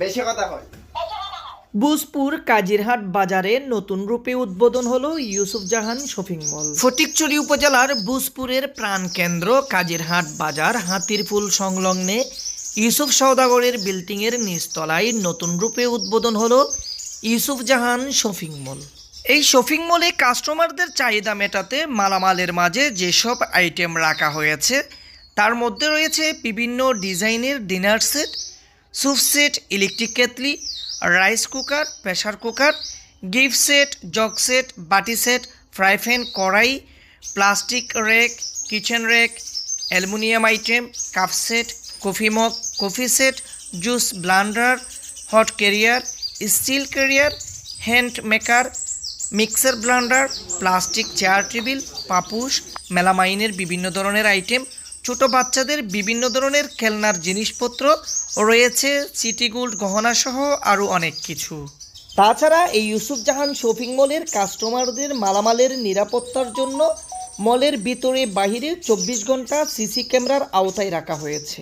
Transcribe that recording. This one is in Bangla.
বেশি কথা হয় বুজপুর কাজিরহাট বাজারে নতুন রূপে উদ্বোধন হলো ইউসুফ জাহান শপিং মল। ফটিকছড়ি উপজেলার বুজপুরের প্রাণকেন্দ্র কাজিরহাট বাজার হাতিরপুল সংলগ্নে ইউসুফ সওদাগরের বিল্ডিংয়ের নিচতলায় নতুন রূপে উদ্বোধন হলো ইউসুফ জাহান শপিং মল। এই শপিং মলে কাস্টমারদের চাহিদা মেটাতে মালামালের মাঝে যেসব আইটেম রাখা হয়েছে, তার মধ্যে রয়েছে বিভিন্ন ডিজাইনের dinner set soup set electric kettle rice cooker pressure cooker, gift set, jug set, বাটি সেট, ফ্রাই প্যান, কড়াই, plastic rack, kitchen rack, aluminium item, cup set, coffee mug, coffee set, juice blender, hot carrier, steel carrier, hand maker, mixer blender, plastic chair table পাপুস মেলামাইনের বিভিন্ন ধরনের আইটেম ছোট বাচ্চাদের বিভিন্ন ধরনের খেলনার জিনিসপত্র রয়েছে, সিটি গোল্ড, গহনা সহ আরও অনেক কিছু। তাছাড়া এই ইউসুফ জাহান শপিং মলের কাস্টমারদের মালামালের নিরাপত্তার জন্য মলের ভিতরে বাহিরে চব্বিশ ঘণ্টা সিসি ক্যামেরার আওতায় রাখা হয়েছে।